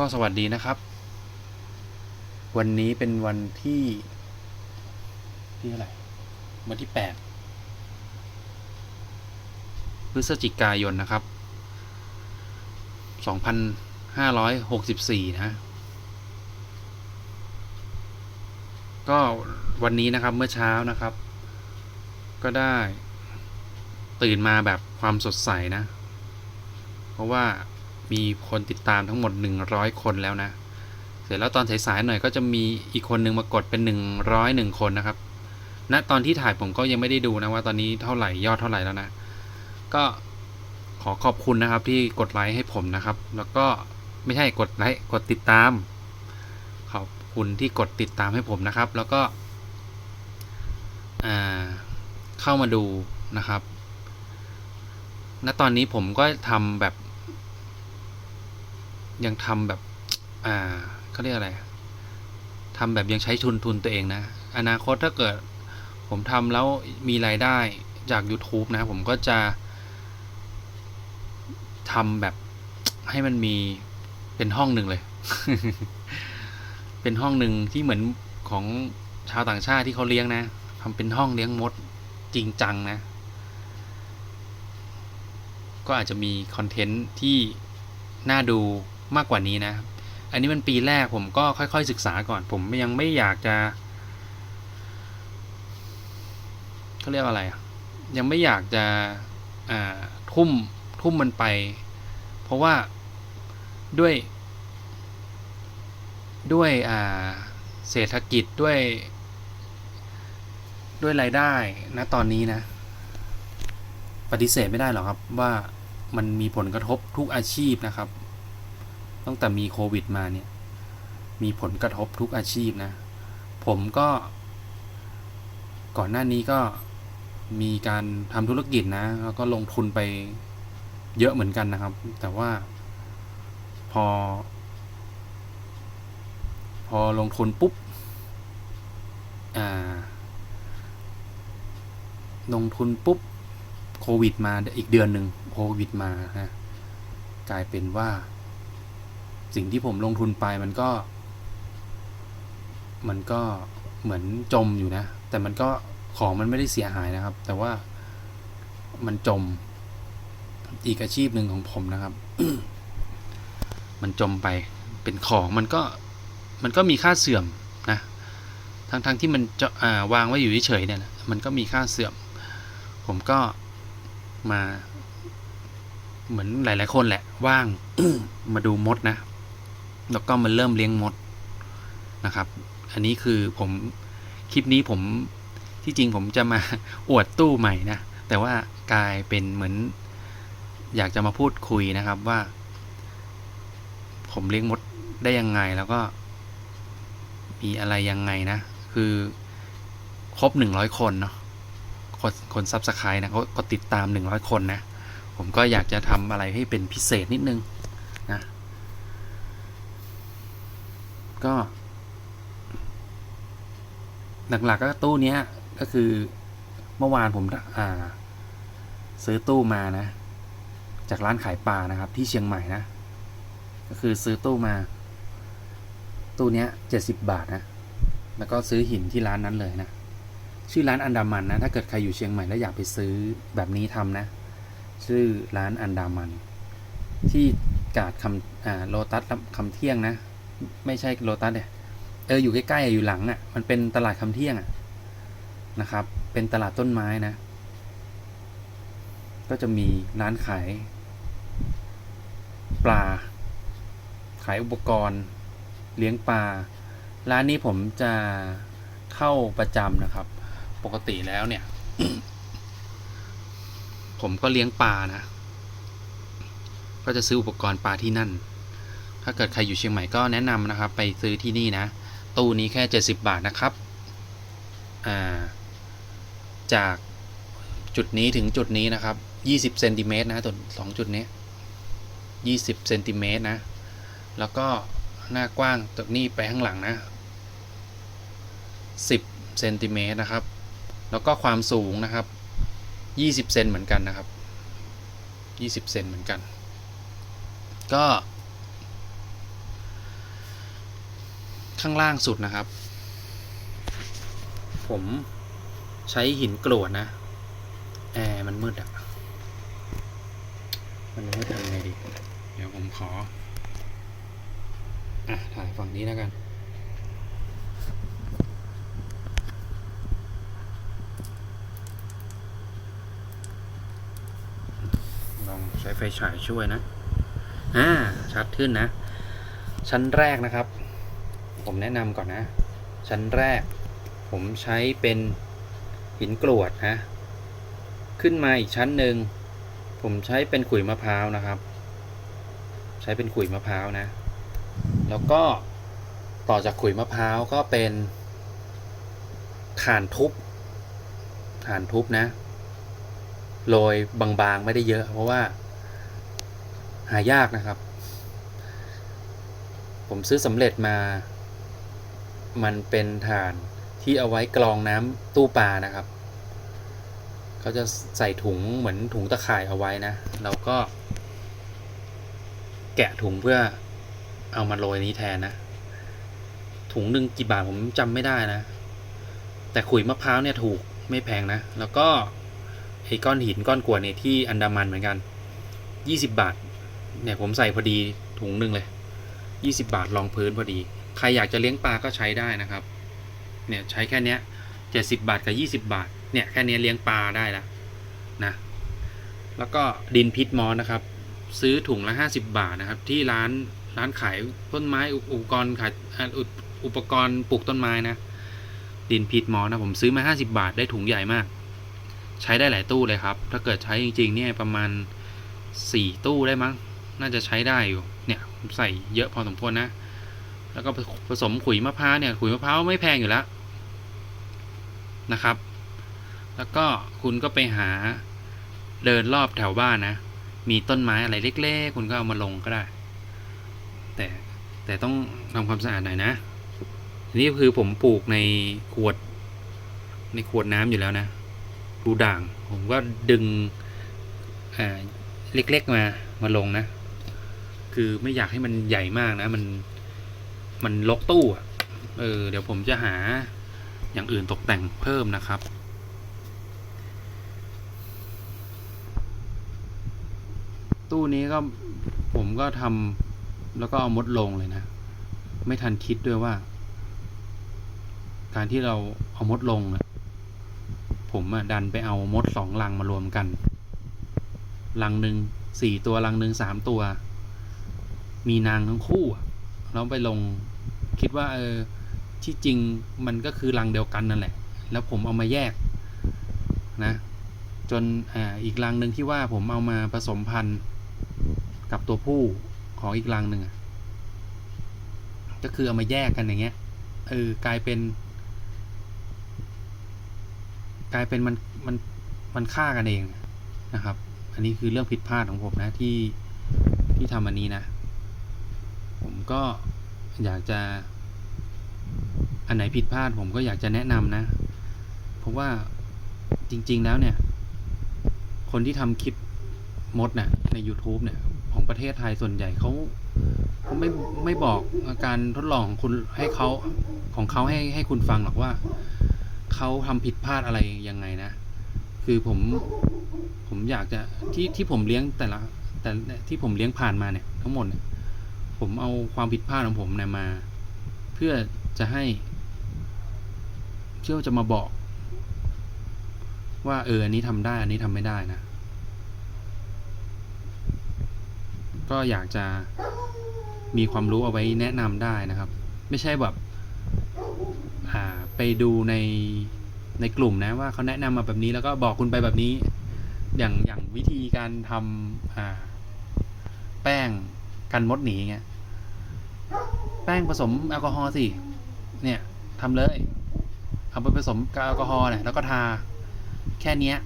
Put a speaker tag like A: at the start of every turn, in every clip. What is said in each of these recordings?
A: ก็สวัสดีนะครับ วันนี้เป็นวันที่ ที่อะไรวันที่แปดพฤศจิกายนนะครับสองพันห้าร้อยหกสิบสี่นะก็วันนี้นะครับเมื่อเช้านะครับ ก็ได้ตื่นมาแบบความสดใสนะ เพราะว่า มีคนติดตามทั้งหมด 100 คนแล้วนะ เสร็จแล้วตอนสายๆหน่อยก็จะมีอีกคนนึงมากดเป็น 101 คนนะครับณตอนที่ถ่ายผมก็ยังไม่ได้ดูนะว่าตอนนี้เท่าไหร่ยอดเท่าไหร่แล้วนะ ก็ขอขอบคุณนะครับที่กดไลค์ให้ผมนะครับ แล้วก็ไม่ใช่กดไลค์กดติดตาม ขอบคุณที่กดติดตามให้ผมนะครับ แล้วก็เข้ามาดูนะครับ ณ ตอนนี้ผมก็ทำแบบ ยังทำแบบ อ่าเขาเรียกอะไรทำแบบยังใช้ทุนทุนตัวเองนะ อนาคตถ้าเกิด ผมทำแล้วมีรายได้จาก YouTube นะ ผมก็จะทำแบบให้มันมีเป็นห้องหนึ่งเลย เป็นห้องหนึ่งที่เหมือนของชาวต่างชาติที่เขาเลี้ยงนะทำเป็นห้องเลี้ยงมดจริงจังนะ ก็อาจจะมีคอนเทนต์ที่น่าดู มากกว่านี้นะอันนี้มันปีแรกผมก็ค่อยๆศึกษาก่อน ผมยังไม่อยากจะเขาเรียกอะไรอะยังไม่อยากจะอ่าทุ่มทุ่มมันไป เพราะว่าด้วยด้วยอ่าเศรษฐกิจด้วย ด้วยรายได้นะตอนนี้นะ ปฏิเสธไม่ได้หรอกครับว่ามันมีผลกระทบทุกอาชีพนะครับ ตั้งแต่มีโควิดมาเนี่ย มีผลกระทบทุกอาชีพนะ ผมก็ ก่อนหน้านี้ก็มีการทำธุรกิจนะ แล้วก็ลงทุนไปเยอะเหมือนกันนะครับ แต่ว่าพอ พอลงทุนปุ๊บ อ่า ลงทุนปุ๊บโควิดมาอีกเดือนหนึ่งโควิดมานะกลายเป็นว่า สิ่งที่ผมลงทุนไปมันก็ มันก็เหมือนจมอยู่นะ แต่มันก็ของมันไม่ได้เสียหายนะครับ แต่ว่ามันจมอีกอาชีพหนึ่งของผมนะครับ มันจมไปเป็นของมันก็มันก็มีค่าเสื่อมนะทั้งทั้งที่มันจะาวางไว้อยู่เฉยๆเนี่ยนะมันก็มีค่าเสื่อม ผมก็มา เหมือนหลาย ๆ คนแหละ ว่างมาดูมดนะ แล้วก็มาเริ่มเลี้ยงมดนะครับ อันนี้คือผมคลิปนี้ผมที่จริงผมจะมาอวดตู้ใหม่นะ แต่ว่ากลายเป็นเหมือน อยากจะมาพูดคุยนะครับว่า ผมเลี้ยงมดได้ยังไงแล้วก็ มีอะไรยังไงนะ คือครบหนึ่งร้อยคนเนาะคนคนซับสไครต์นะเขาก็ติดตามหนึ่งร้อยคนนะ ผมก็อยากจะทำอะไรให้เป็นพิเศษนิดนึงนะ ก็ หลักๆก็ตู้เนี้ย ก็คือเมื่อวานผมอ่า ซื้อตู้มานะ จากร้านขายปลานะครับ ที่เชียงใหม่นะ ก็คือซื้อตู้มา ตู้เนี้ยเจ็ดสิบบาทนะ แล้วก็ซื้อหินที่ร้านนั้นเลยนะ ชื่อร้านอันดามันนะ ถ้าเกิดใครอยู่เชียงใหม่แล้วอยากไปซื้อแบบนี้ทำนะ ชื่อร้านอันดามัน ที่กาดคำโลตัสคำเที่ยงนะ ไม่ใช่โลตัสเนี่ยเอออยู่ใกล้ๆอยู่หลังอะมันเป็นตลาดคำเที่ยงอะนะครับ เป็นตลาดต้นไม้นะ ก็จะมีร้านขาย ปลา ขายอุปกรณ์ เลี้ยงปลา ร้านนี้ผมจะเข้าประจำนะครับ ปกติแล้วเนี่ย ผมก็เลี้ยงปลานะ ก็จะซื้ออุปกรณ์ปลาที่นั่น ถ้าเกิดใครอยู่เชียงใหม่ก็แนะนำนะครับ ไปซื้อที่นี่นะ ตู้นี้แค่ 70 บาทนะครับ อ่า จากจุดนี้ถึงจุดนี้นะครับ 20เซนติเมตรนะตัวสองจุดนี้ 20เซนติเมตรนะ แล้วก็หน้ากว้างจากนี้ไปข้างหลังนะ 10เซนติเมตรนะครับ แล้วก็ความสูงนะครับ 20เซนเหมือนกันนะครับ 20เซนเหมือนกัน ก็ ข้างล่างสุดนะครับ ผมใช้หินกรวดนะ แอร์มันมืดอะมันมืดทำไงดี เดี๋ยวผมขอ อะ ถ่ายฝั่งนี้แล้วกันลองใช้ไฟฉายช่วยนะ อ่า ชัดขึ้นนะ ชั้นแรกนะครับ ผมแนะนำก่อนนะ ชั้นแรก ผมใช้เป็นหินกรวดนะ ขึ้นมาอีกชั้นหนึ่ง ผมใช้เป็นขุยมะพร้าวนะครับ ใช้เป็นขุยมะพร้าวนะ แล้วก็ต่อจากขุยมะพร้าวก็เป็นถ่านทุบถ่านทุบนะ โรยบางๆไม่ได้เยอะ เพราะว่า หายากนะครับ ผมซื้อสำเร็จมา มันเป็นถ่านที่เอาไว้กรองน้ำตู้ปลานะครับเขาจะใส่ถุงเหมือนถุงตะข่ายเอาไว้นะเราก็ แกะถุงเพื่อเอามาโรยนี้แทนนะ ถุงหนึ่งกี่บาทผมจำไม่ได้นะ แต่ขุยมะพร้าวเนี่ยถูกไม่แพงนะ แล้วก็ไอ้ก้อนหินก้อนกวดเนี่ยที่อันดามันเหมือนกันยี่สิบบาท เนี่ยผมใส่พอดีถุงหนึ่งเลยยี่สิบาทรองพื้นพอดี ใครอยากจะเลี้ยงปลาก็ใช้ได้นะครับ เนี่ยใช้แค่เนี้ยเจ็ดสิบบาทกับยี่สิบาท เนี่ยแค่เนี้ยเลี้ยงปลาได้ละนะ แล้วก็ดินพิษมอสนะครับ ซื้อถุงละห้าสิบาทนะครับ ที่ร้านร้านขายต้นไม้อุปกรณ์ขายอุปอุปกรณ์ปลูกต้นไม้นะดินพิษมอสนะผมซื้อมาห้าสิบาทได้ถุงใหญ่มาก ใช้ได้หลายตู้เลยครับ ถ้าเกิดใช้จริงๆเนี่ยประมาณสี่ตู้ได้มั้ง น่าจะใช้ได้อยู่เนี่ยผมใส่เยอะพอสมควรนะ แล้วก็ผสมขุยมะพร้าวเนี่ยขุยมะพร้าวไม่แพงอยู่แล้วนะครับ แล้วก็คุณก็ไปหาเดินรอบแถวบ้านนะ มีต้นไม้อะไรเล็ก ๆ คุณก็เอามาลงก็ได้ แต่แต่ต้องทำความสะอาดหน่อยนะนี่คือผมปลูกในขวด ในขวดน้ำอยู่แล้วนะรูด่าง ผมก็ดึงอ่าเล็กๆมามาลงนะ คือไม่อยากให้มันใหญ่มากนะมัน มันลกตู้อะ เออ เดี๋ยวผมจะหาอย่างอื่นตกแต่งเพิ่มนะครับ ตู้นี้ก็ผมก็ทำแล้วก็เอามดลงเลยนะ ไม่ทันคิดด้วยว่า การที่เราเอามดลงนะผมอะดันไปเอามดสองลังมารวมกันลังหนึ่งสี่ตัวลังหนึ่งสามตัว มีนางทั้งคู่อะ แล้วไปลงคิดว่าเออที่จริงมันก็คือรังเดียวกันนั่นแหละ แล้วผมเอามาแยกนะ จนอ่าอีกรังหนึ่งที่ว่าผมเอามาผสมพันธุ์กับตัวผู้ของอีกรังหนึ่งก็คือเอามาแยกกันอย่างเงี้ยเออกลายเป็น กลายเป็นมันมันมันฆ่ากันเองนะครับ อันนี้คือเรื่องผิดพลาดของผมนะที่ที่ทำอันนี้นะ ผมก็อยากจะอันไหนผิดพลาดผมก็อยากจะแนะนำนะ เพราะว่าจริง ๆ แล้วเนี่ย คนที่ทำคลิปมดเนี่ยใน YouTube เนี่ย ของประเทศไทยส่วนใหญ่เขาเขาไม่ไม่บอกการทดลองของคุณให้เขาของเขาให้ให้คุณฟังหรอกว่าเขาทำผิดพลาดอะไรยังไงนะ คือผมผมอยากจะที่ที่ผมเลี้ยงแต่ละ แต่ที่ผมเลี้ยงผ่านมาเนี่ยทั้งหมดเนี่ย ผมเอาความผิดพลาดของผมเนี่ยมา เพื่อจะให้เชื่อจะมาบอก ว่าเอออันนี้ทำได้ อันนี้ทำไม่ได้นะ ก็อยากจะมีความรู้เอาไว้แนะนำได้นะครับ ไม่ใช่แบบอ่าไปดูในในกลุ่มนะว่าเขาแนะนำมาแบบนี้แล้วก็บอกคุณไปแบบนี้ อย่างอย่างวิธีการทำแป้ง กันมดหนีเงี้ยแป้งผสมแอลกอฮอล์สิ เนี่ยทำเลย เอาไปผสมกับแอลกอฮอล์เนี่ยแล้วก็ทา แค่เนี้ย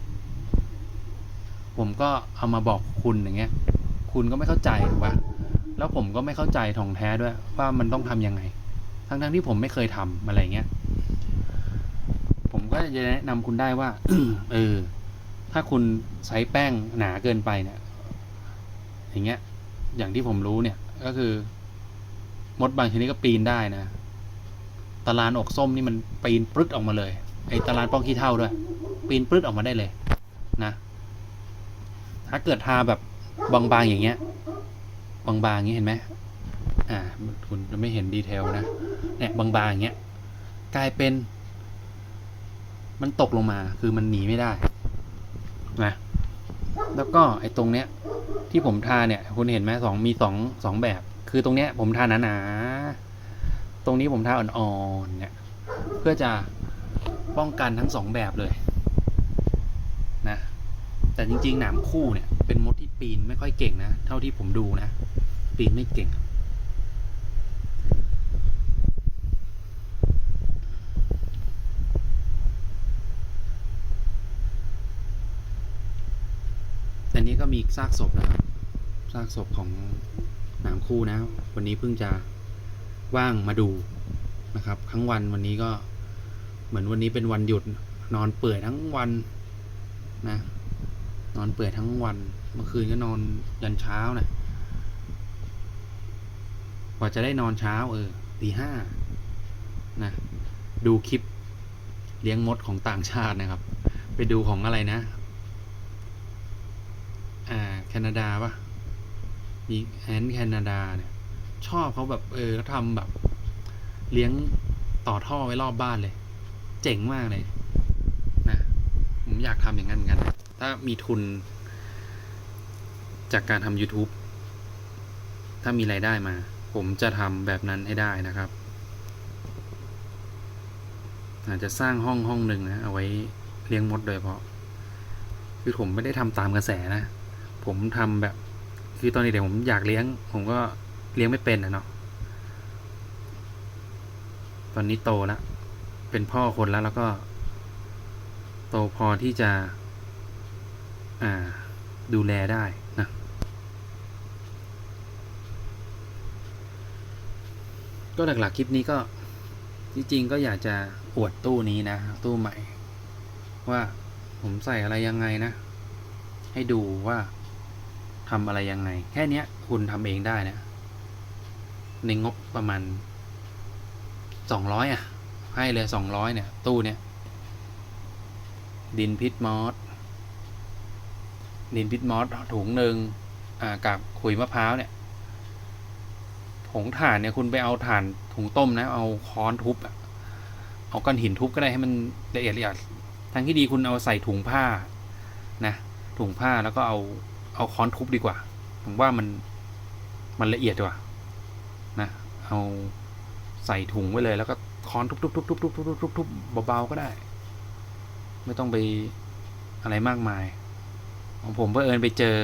A: ผมก็เอามาบอกคุณอย่างเงี้ย คุณก็ไม่เข้าใจถูกปะแล้วผมก็ไม่เข้าใจท่องแท้ด้วย ว่ามันต้องทำยังไง ทั้งๆที่ผมไม่เคยทำอะไรเงี้ย ผมก็จะแนะนำคุณได้ว่าเออ ถ้าคุณใช้แป้งหนาเกินไปเนี่ย อย่างเงี้ย อย่างที่ผมรู้เนี่ย ก็คือ มดบางชนิดก็ปีนได้นะตารานอกส้มนี่มันปีนปรึดออกมาเลย ไอ้ตารานป้องขี้เท่าด้วย ปีนปรึดออกมาได้เลย นะ ถ้าเกิดทาแบบบางๆอย่างเงี้ย บางๆอย่างเงี้ยเห็นไหมอ่า คุณจะไม่เห็นดีเทลนะ เนี่ยบางๆอย่างเงี้ย กลายเป็น มันตกลงมา คือมันหนีไม่ได้ นะ แล้วก็ไอ้ตรงเนี้ยที่ผมทาเนี่ย คุณเห็นไหมสองมีสองสองแบบ คือตรงเนี้ยผมทาหนาๆตรงนี้ผมทาอ่อนๆเนี่ยเพื่อจะป้องกันทั้งสองแบบเลยนะแต่จริงๆหนามคู่เนี่ยเป็นมดที่ปีนไม่ค่อยเก่งนะ เท่าที่ผมดูนะ ปีนไม่เก่ง นี้ก็มีซากศพนะครับ ซากศพของหนามคู่นะ วันนี้เพิ่งจะว่างมาดูนะครับ ทั้งวันวันนี้ก็เหมือนวันนี้เป็นวันหยุด นอนเปื่อยทั้งวันนะ นอนเปื่อยทั้งวัน เมื่อคืนก็นอนยันเช้านะกว่าจะได้นอนเช้าเออตีห้านะดูคลิปเลี้ยงมดของต่างชาตินะครับ ไปดูของอะไรนะ อ่าแคนาดาปะมีแอนแคนาดาเนี่ย ชอบเขาแบบเออเขาทำแบบ เลี้ยงต่อท่อไว้รอบบ้านเลย เจ๋งมากเลยนะผมอยากทำอย่างนั้นเหมือนกัน ถ้ามีทุน จากการทำ YouTube ถ้ามีรายได้มา ผมจะทำแบบนั้นให้ได้นะครับ อาจจะสร้างห้องห้องหนึ่งนะ เอาไว้เลี้ยงมดโดยเฉพาะ คือผมไม่ได้ทำตามกระแสนะ ผมทำแบบ คือตอนนี้เด็กผมอยากเลี้ยง ผมก็เลี้ยงไม่เป็นนะเนาะตอนนี้โตแล้วเป็นพ่อคนแล้วแล้วก็ โตพอที่จะ อ่า ดูแลได้นะก็หลักๆคลิปนี้ก็จริงๆก็อยากจะอวดตู้นี้นะ ตู้ใหม่ ว่าผมใส่อะไรยังไงนะ ให้ดูว่า ทำอะไรยังไง แค่เนี้ยคุณทำเองได้นะ ในงบประมาณสองร้อยอะ ให้เลยสองร้อยเนี่ย ตู้เนี่ย ดินพิษมอสดินพิษมอสถุงหนึ่งอ่ากับขุยมะพร้าวเนี่ยผงถ่านเนี่ยคุณไปเอาถ่านถุงต้มนะ เอาค้อนทุบอะเอาก้อนหินทุบก็ได้ให้มันละเอียดละเอียดทางที่ดีคุณเอาใส่ถุงผ้านะถุงผ้าแล้วก็เอา เอาค้อนทุบดีกว่า ผมว่ามันมันละเอียดกว่านะ เอาใส่ถุงไว้เลย แล้วก็ค้อนทุบๆๆๆๆๆๆๆเบาๆก็ได้ ไม่ต้องไปอะไรมากมาย ของผมเพื่อเอินไปเจอ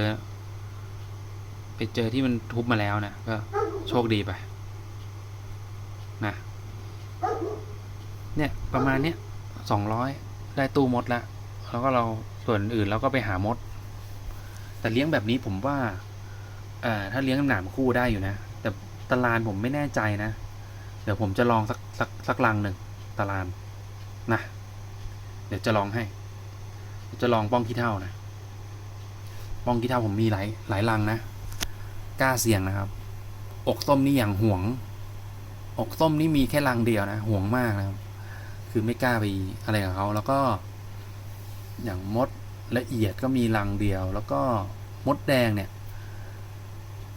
A: ไปเจอที่มันทุบมาแล้วนะก็โชคดีไปนะเนี่ยประมาณเนี้ยสองร้อยได้ตู้มดละแล้วก็เราส่วนอื่นเราก็ไปหามด แต่เลี้ยงแบบนี้ผมว่าอ่าถ้าเลี้ยงหนามคู่ได้อยู่นะ แต่ตารานผมไม่แน่ใจนะ เดี๋ยวผมจะลองสักสักสักลังหนึ่งตารานนะ เดี๋ยวจะลองให้ จะลองป้องขี้เท่านะ ป้องขี้เท่าผมมีหลายหลายลังนะกล้าเสี่ยงนะครับ อกส้มนี่อย่างห่วง อกส้มนี่มีแค่ลังเดียวนะห่วงมากนะครับ คือไม่กล้าไปอะไรกับเขาแล้วก็ อย่างมดละเอียดก็มีลังเดียวแล้วก็ มดแดงเนี่ย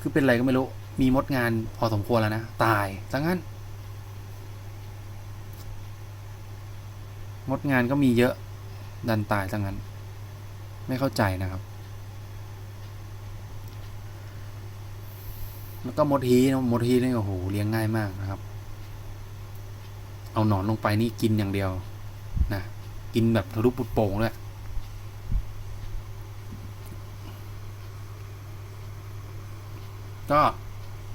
A: คือเป็นอะไรก็ไม่รู้ มีมดงานพอสมควรแล้วนะ ตายซะงั้น มดงานก็มีเยอะ ดันตายซะงั้น ไม่เข้าใจนะครับ แล้วก็มดฮีนะมดฮีนี่โอ้โหเลี้ยงง่ายมากนะครับ เอาหนอนลงไปนี่กินอย่างเดียวนะ กินแบบทะลุปุดโป่งเลย ก็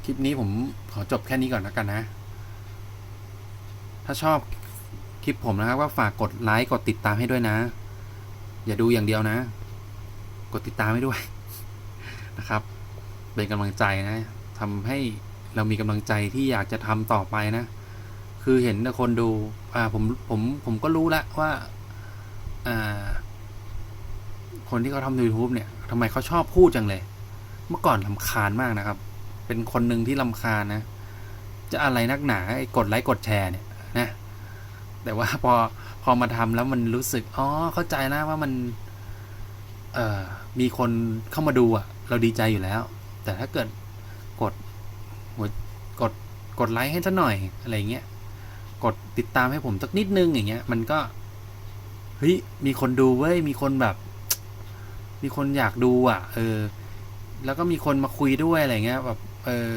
A: คลิปนี้ผมขอจบแค่นี้ก่อนแล้วกันนะ ถ้าชอบคลิปผมนะครับก็ฝากกดไลค์กดติดตามให้ด้วยนะ อย่าดูอย่างเดียวนะ กดติดตามให้ด้วยนะครับ เป็นกำลังใจนะทำให้เรามีกำลังใจที่อยากจะทำต่อไปนะ คือเห็นคนดูอ่าผมผมผมก็รู้แล้วว่าอ่าคนที่เขาทำยูทูบเนี่ยทำไมเขาชอบพูดจังเลย เมื่อก่อนลำคาญมากนะครับ เป็นคนหนึ่งที่ลำคาญนะ จะอะไรนักหนาไอ้กดไลค์กดแชร์เนี่ยนะ แต่ว่าพอพอมาทำแล้วมันรู้สึก อ๋อ เข้าใจนะว่ามัน เอ่อ มีคนเข้ามาดูอะ เราดีใจอยู่แล้ว แต่ถ้าเกิดกดหัวกดกดไลค์ให้สักหน่อยอะไรเงี้ย กดติดตามให้ผมสักนิดนึงอย่างเงี้ย มันก็เฮ้ยมีคนดูเว้ย มีคนแบบ มีคนอยากดูอะ เออ แล้วก็มีคนมาคุยด้วยอะไรเงี้ยแบบเออ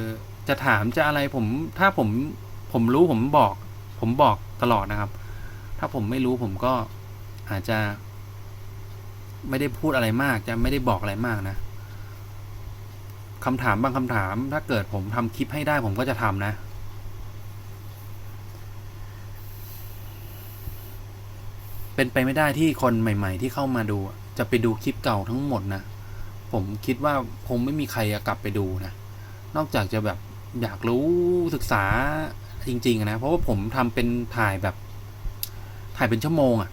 A: จะถามจะอะไรผม ถ้าผมผมรู้ผมบอก ผมบอกตลอดนะครับ ถ้าผมไม่รู้ผมก็อาจจะ ไม่ได้พูดอะไรมาก จะไม่ได้บอกอะไรมากนะคำถามบางคำถาม ถ้าเกิดผมทำคลิปให้ได้ผมก็จะทำนะเป็นไปไม่ได้ที่คนใหม่ ๆ ที่เข้ามาดู จะไปดูคลิปเก่าทั้งหมดนะ ผมคิดว่าคงไม่มีใครกลับไปดูนะ นอกจากจะแบบอยากรู้ศึกษาจริง ๆ นะ เพราะว่าผมทำเป็นถ่ายแบบ ถ่ายเป็นชั่วโมงอะ่ะ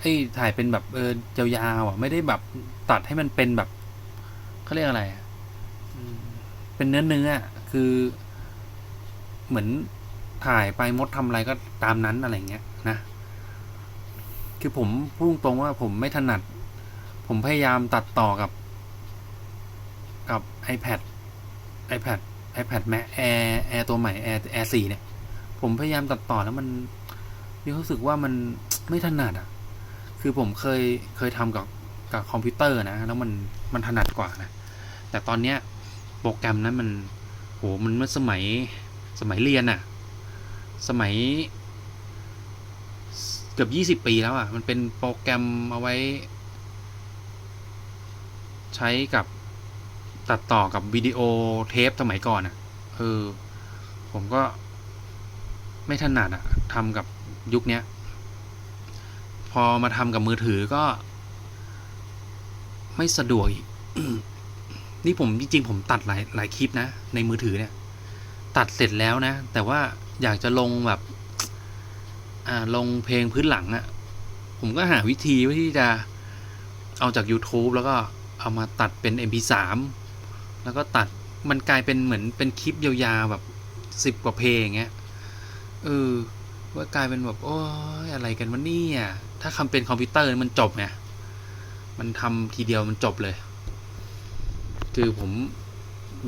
A: ไอ้ถ่ายเป็นแบบเออยาวๆอะ ไม่ได้แบบตัดให้มันเป็นแบบเขาเรียกอะไรเป็นเนื้อเนื้อคือ เหมือนถ่ายไปมดทำอะไรก็ตามนั้นอะไรเงี้ยนะ คือผมพูดตรงว่าผมไม่ถนัด ผมพยายามตัดต่อกับ กับ iPad iPad iPad Mac Air Air ตัวใหม่ Air Air 4เนี่ย ผมพยายามตัดต่อแล้วมันมีความรู้สึกว่ามันไม่ถนัดอะ คือผมเคยเคยทำกับกับคอมพิวเตอร์นะ แล้วมันมันถนัดกว่านะ แต่ตอนเนี้ยโปรแกรมนั้นมันโหมันเมื่อสมัยสมัยเรียนอะ สมัย เกือบยี่สิบปีแล้วอะ มันเป็นโปรแกรมเอาไว้ ใช้กับตัดต่อกับวิดีโอเทปสมัยก่อนอะ เออ ผมก็ไม่ถนัดอะทำกับยุคเนี้ย พอมาทำกับมือถือก็ ไม่สะดวกอีก นี่ผมจริงๆผมตัดหลายหลายคลิปนะ ในมือถือเนี่ย ตัดเสร็จแล้วนะ แต่ว่าอยากจะลงแบบ อ่าลงเพลงพื้นหลังอะผมก็หาวิธีว่าที่จะเอาจาก YouTube แล้วก็ เอามาตัดเป็น MP3 แล้วก็ตัดมันกลายเป็นเหมือนเป็นคลิปยาวๆแบบสิบกว่าเพลงเงี้ยเออว่ากลายเป็นแบบโอ้ยอะไรกันวะเนี่ยถ้าคำเป็นคอมพิวเตอร์มันจบไงมันทำทีเดียวมันจบเลย คือผม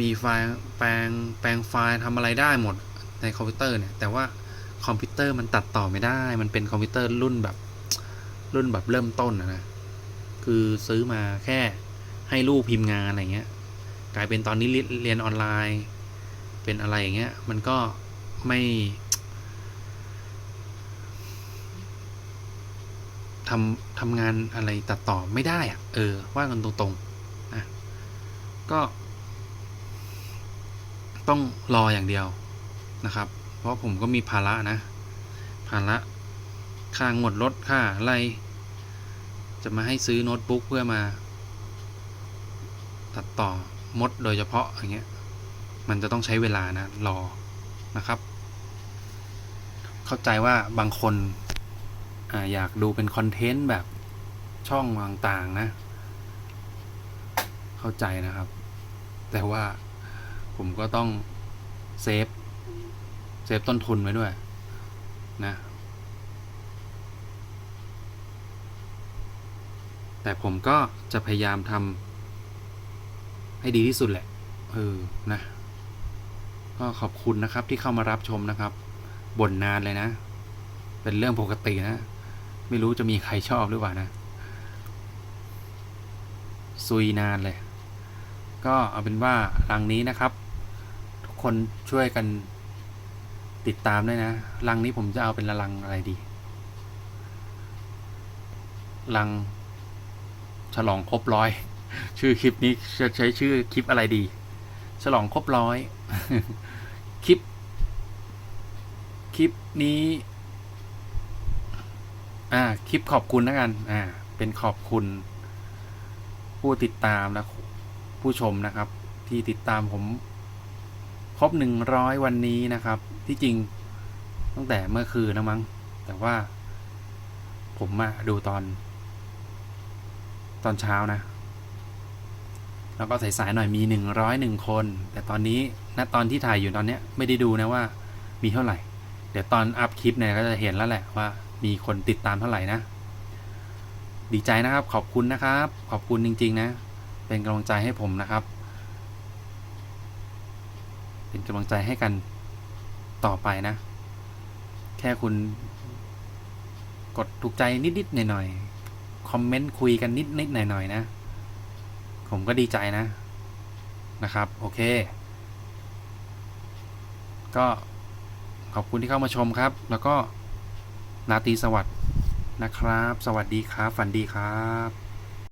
A: มีไฟล์แปลงแปลงไฟล์ทำอะไรได้หมดในคอมพิวเตอร์เนี่ย แต่ว่าคอมพิวเตอร์มันตัดต่อไม่ได้ มันเป็นคอมพิวเตอร์รุ่นแบบรุ่นแบบเริ่มต้นนะนะ คือซื้อมาแค่ ให้ลูกพิมพ์งานอะไรเงี้ย กลายเป็นตอนนี้เรียนออนไลน์ เป็นอะไรอย่างเงี้ย มันก็ไม่ทำทำงานอะไรตัดต่อไม่ได้อะเออ ว่ากันตรงๆนะก็ ต้องรออย่างเดียวนะครับ เพราะผมก็มีภาระนะ ภาระค่างวดรถค่าอะไร จะมาให้ซื้อโน้ตบุ๊กเพื่อมา ตัดต่อมดโดยเฉพาะอย่างเงี้ยมันจะต้องใช้เวลานะรอนะครับ เข้าใจว่าบางคนออยากดูเป็นคอนเทนต์แบบช่องต่างๆนะ เข้าใจนะครับ แต่ว่าผมก็ต้องเซฟเซฟต้นทุนไว้ด้วยนะแต่ผมก็จะพยายามทำ ให้ดีที่สุดแหละ เออ นะ ก็ขอบคุณนะครับที่เข้ามารับชมนะครับ บ่นนานเลยนะ เป็นเรื่องปกตินะ ไม่รู้จะมีใครชอบหรือเปล่านะ ซุยนานเลย ก็เอาเป็นว่ารังนี้นะครับ ทุกคนช่วยกันติดตามด้วยนะรังนี้ผมจะเอาเป็นรังอะไรดีรังฉลองครบร้อย ชื่อคลิปนี้จะใช้ชื่อคลิปอะไรดี ฉลองครบร้อย คลิป คลิปนี้ อ่า คลิปขอบคุณแล้วกัน อ่า เป็นขอบคุณ ผู้ติดตามและผู้ชมนะครับ ที่ติดตามผม ครบหนึ่งร้อยวันนี้นะครับ ที่จริงตั้งแต่เมื่อคืนนะมั้ง แต่ว่า ผมมาดูตอน ตอนเช้านะ แล้วก็สายๆหน่อยมีหนึ่งร้อยหนึ่งคน แต่ตอนนี้ณตอนที่ถ่ายอยู่ตอนเนี้ยไม่ได้ดูนะว่ามีเท่าไหร่ เดี๋ยวตอนอัพคลิปเนี่ยก็จะเห็นแล้วแหละว่ามีคนติดตามเท่าไหร่นะ ดีใจนะครับขอบคุณนะครับ ขอบคุณจริง ๆ นะ เป็นกำลังใจให้ผมนะครับ เป็นกำลังใจให้กันต่อไปนะ แค่คุณกดถูกใจนิด ๆ หน่อย ๆ คอมเมนต์คุยกันนิด ๆ หน่อย ๆ นะ ผมก็ดีใจนะนะครับ โอเค ก็ขอบคุณที่เข้ามาชมครับ แล้วก็นาตีสวัสดนะครับ สวัสดีครับ ฝันดีครับ